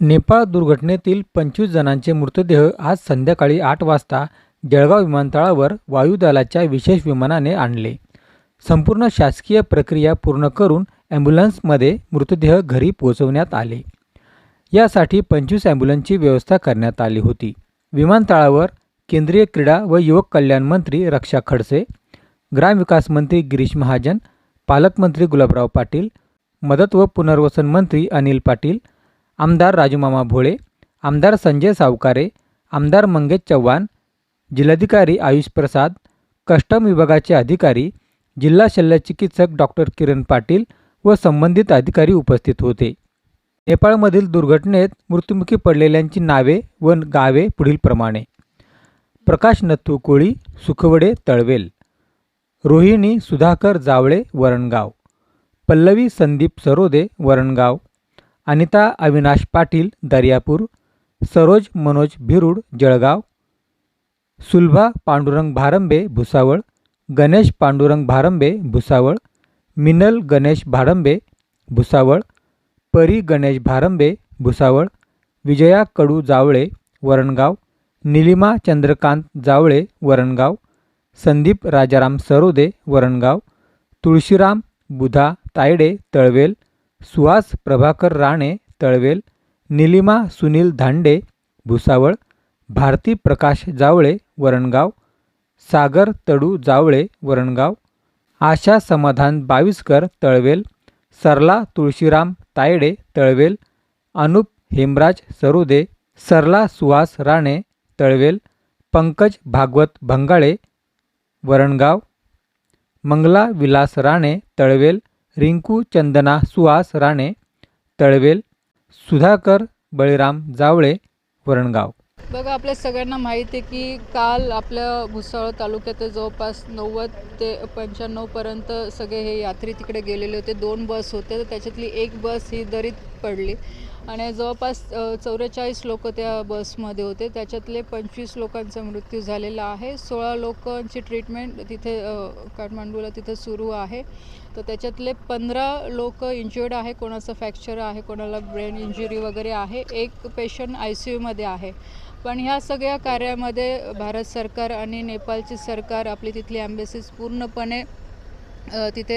नेपाळ दुर्घटनेतील पंचवीस जणांचे मृतदेह आज संध्याकाळी आठ वाजता जळगाव विमानतळावर वायुदलाच्या विशेष विमानाने आणले. संपूर्ण शासकीय प्रक्रिया पूर्ण करून ॲम्ब्युलन्समध्ये मृतदेह घरी पोहोचवण्यात आले. यासाठी पंचवीस ॲम्ब्युलन्सची व्यवस्था करण्यात आली होती. विमानतळावर केंद्रीय क्रीडा व युवक कल्याण मंत्री रक्षा खडसे ग्रामविकास मंत्री गिरीश महाजन पालकमंत्री गुलाबराव पाटील मदत व पुनर्वसन मंत्री अनिल पाटील आमदार राजूमामा भोळे आमदार संजय सावकारे आमदार मंगेश चव्हाण जिल्हाधिकारी आयुष प्रसाद कस्टम विभागाचे अधिकारी जिल्हा शल्यचिकित्सक डॉक्टर किरण पाटील व संबंधित अधिकारी उपस्थित होते. नेपाळमधील दुर्घटनेत मृत्युमुखी पडलेल्यांची नावे व गावे पुढीलप्रमाणे प्रकाश नथू कोळी सुखवडे तळवेल. रोहिणी सुधाकर जावळे वरणगाव. पल्लवी संदीप सरोदे वरणगाव. अनिता अविनाश पाटील दर्यापूर सरोज मनोज भिरुड जळगाव सुलभा पांडुरंग भारंबे भुसावळ गणेश पांडुरंग भारंबे भुसावळ मिनल गणेश भारंबे भुसावळ परी गणेश भारंबे भुसावळ विजया कडू जावळे वरणगाव निलिमा चंद्रकांत जावळे वरणगाव संदीप राजाराम सरोदे वरणगाव तुळशीराम बुधा तायडे तळवेल सुहास प्रभाकर राणे तळवेल निलिमा सुनील धांडे भुसावळ भारती प्रकाश जावळे वरणगाव सागर तडू जावळे वरणगाव आशा समाधान बाविस्कर तळवेल सरला तुळशीराम तायडे तळवेल अनुप हेमराज सरोदे सरला सुहास राणे तळवेल पंकज भागवत भंगाळे वरणगाव मंगला विलास राणे तळवेल रिंकू चंदना सुहास राणे तळवेल सुधाकर बळीराम जावळे वरणगाव. बघा आपल्या सगळ्यांना माहिती आहे की काल आपल्या भुसावळ तालुक्यात जवळपास नव्वद ते पंच्याण्णवपर्यंत सगळे हे यात्री तिकडे गेलेले होते. दोन बस होते. तर त्याच्यातली एक बस ही दरीत पडली. आणि जवळपास चौवेचाळीस लोक त्या बसमध्ये होते. त्याच्यातले पंचवीस लोकांचा मृत्यू झालेला आहे. सोळा लोकांची ट्रीटमेंट तिथे काठमांडूला तिथे सुरू आहे. तर त्याच्यातले पंधरा लोक इंज्युर्ड आहे. कोणाचं फ्रॅक्चर आहे कोणाला ब्रेन इंजुरी वगैरे आहे. एक पेशंट आय सी यूमध्ये आहे. पण ह्या सगळ्या कार्यामध्ये भारत सरकार आणि नेपाळची सरकार आपली तिथली ॲम्बेसीज पूर्णपणे तिथे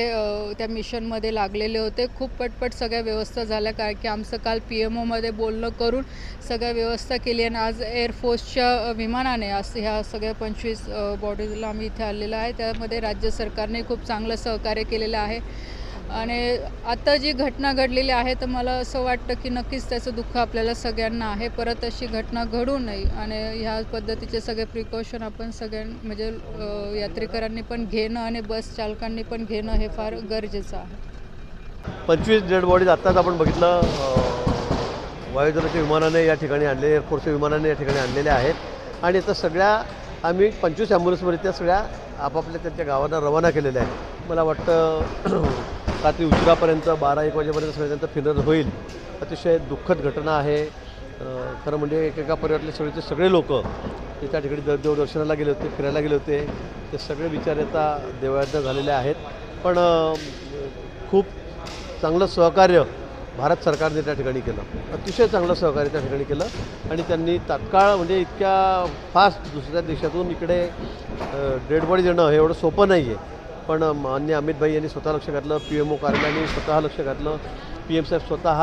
त्या मिशनमध्ये लागलेले होते. खूप पटपट सगळ्या व्यवस्था झाल्या कारण की आमचं काल पी एम ओमध्ये बोलणं करून सगळ्या व्यवस्था केली आणि आज एअरफोर्सच्या विमानाने आज ह्या सगळ्या पंचवीस बॉडीजला आम्ही इथे आलेलो आहे. त्यामध्ये राज्य सरकारने खूप चांगलं सहकार्य केलेलं आहे. आणि आता जी घटना घडलेली आहे तर मला असं वाटतं की नक्कीच त्याचं दुःख आपल्याला सगळ्यांना आहे. परत अशी घटना घडू नये आणि ह्या पद्धतीचे सगळे प्रिकॉशन आपण सगळ्यां म्हणजे यात्रेकरांनी पण घेणं आणि बस चालकांनी पण घेणं हे फार गरजेचं आहे. पंचवीस डेड बॉडीज आत्ताच आपण बघितलं. वायुदलाच्या विमानाने या ठिकाणी आणले एअरफोर्सच्या विमानाने या ठिकाणी आणलेले आहेत. आणि आता सगळ्या आम्ही पंचवीस ॲम्ब्युलन्समध्ये त्या सगळ्या आपापल्या त्यांच्या गावांना रवाना केलेल्या आहेत. मला वाटतं रात्री उशिरापर्यंत बारा एक वाजेपर्यंत सगळ्यांचं त्यांचं होईल. अतिशय दुःखद घटना आहे. खरं म्हणजे एकेका परिवारातले सगळेचे सगळे लोक ते त्या ठिकाणी देव देवदर्शनाला गेले होते फिरायला गेले होते. ते सगळे विचार आता देवळात झालेले आहेत. पण खूप चांगलं सहकार्य भारत सरकारने त्या ठिकाणी केलं. अतिशय चांगलं सहकार्य त्या ठिकाणी केलं. आणि त्यांनी तात्काळ म्हणजे इतक्या फास्ट दुसऱ्या देशातून इकडे डेड बॉडी देणं हे एवढं सोपं नाही आहे पण मान्य अमित भाई यांनी स्वतः लक्ष घातलं पी एम ओ कार्यालयाने स्वतः लक्ष घातलं. पी एम साहेब स्वतः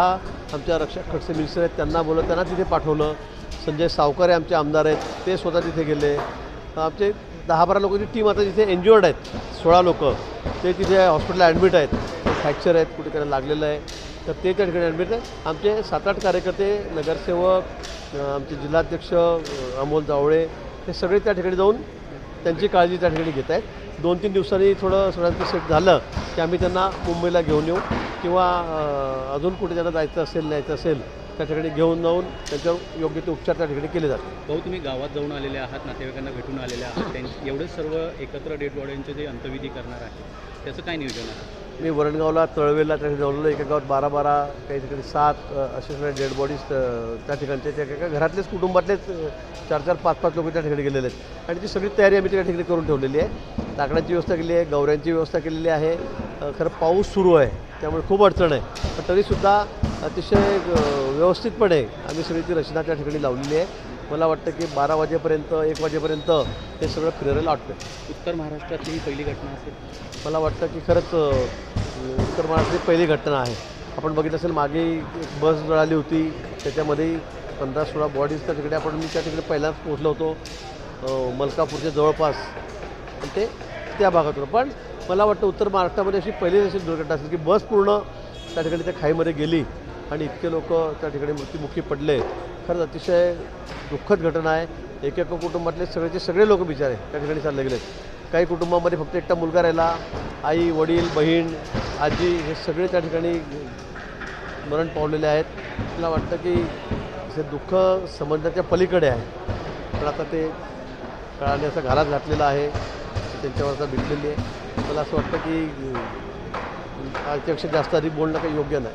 आमच्या रक्षक खडसे मिनिस्टर आहेत त्यांना बोलत त्यांना तिथे पाठवलं. संजय सावकारे आमचे आमदार आहेत ते स्वतः तिथे गेले. आमचे दहा बारा लोकांची टीम आता तिथे एन्ज्युअर्ड आहेत सोळा लोक ते तिथे हॉस्पिटलला ॲडमिट आहेत. फ्रॅक्चर आहेत कुठे त्यांना लागलेलं आहे. तर ते त्या ठिकाणी ॲडमिट आहेत. आमचे सात आठ कार्यकर्ते नगरसेवक आमचे जिल्हाध्यक्ष अमोल जावळे हे सगळे त्या ठिकाणी जाऊन त्यांची काळजी त्या ठिकाणी घेत आहेत. दोन तीन दिवसांनी थोडं सगळ्यांचं सेट झालं की आम्ही त्यांना मुंबईला घेऊन येऊ किंवा अजून कुठे त्यांना जायचं असेल न्यायचं असेल त्या ठिकाणी घेऊन जाऊन त्यांच्यावर योग्य ते उपचार त्या ठिकाणी केले जातात. भाऊ तुम्ही गावात जाऊन आलेले आहात नातेवाईकांना भेटून आलेले आहात त्यांचे एवढे सर्व एकत्र डेड बॉडींचे जे अंत्यविधी करणार आहे त्याचं काय नियोजन आहे? मी वरणगावला तळवेला त्या ठिकाणी जवळ एका गावात बारा बारा काही ठिकाणी सात असे सगळे डेड बॉडीज त्या ठिकाणचे त्या एका घरातलेच कुटुंबातलेच चार चार पाच पाच लोक त्या ठिकाणी गेलेले आहेत. आणि ती सगळी तयारी आम्ही त्या ठिकाणी करून ठेवलेली आहे. लाकडांची व्यवस्था केली आहे गवऱ्यांची व्यवस्था केलेली आहे. खरं पाऊस सुरू आहे त्यामुळे खूप अडचण आहे. पण तरीसुद्धा अतिशय व्यवस्थितपणे आम्ही सगळी ती रचना त्या ठिकाणी लावलेली आहे. मला वाटतं की बारा वाजेपर्यंत एक वाजेपर्यंत हे सगळं फिरायला वाटतं उत्तर महाराष्ट्रातली ही पहिली घटना असेल. मला वाटतं की खरंच उत्तर महाराष्ट्रातली पहिली घटना आहे. आपण बघितलं असेल मागे एक बस जळाली होती. त्याच्यामध्ये पंधरा सोळा बॉडीज त्या तिकडे आपण मी त्या तिकडे पहिलाच पोहोचलो होतो. मलकापूरच्या जवळपास. आणि ते त्या भागातून पण मला वाटतं उत्तर महाराष्ट्रामध्ये अशी पहिलीच अशी दुर्घटना असेल की बस पूर्ण त्या ठिकाणी त्या खाईमध्ये गेली. आणि इतके लोक त्या ठिकाणी मृत्युमुखी पडले. खरंच अतिशय दुःखद घटना आहे. एकेका कुटुंबातले सगळेचे सगळे लोक बिचारे त्या ठिकाणी चालले गेलेत. काही कुटुंबामध्ये फक्त एकटा मुलगा राहिला आई वडील बहीण आजी हे सगळे त्या ठिकाणी मरण पावलेले आहेत. मला वाटतं की हे दुःख समजण्याच्या पलीकडे आहे. पण आता ते कळण्याचा घालात घातलेला आहे. त्यांच्यावर आता भेटलेली आहे. मला असं वाटतं की आजच्यापेक्षा जास्त अधिक बोलणं काही योग्य नाही.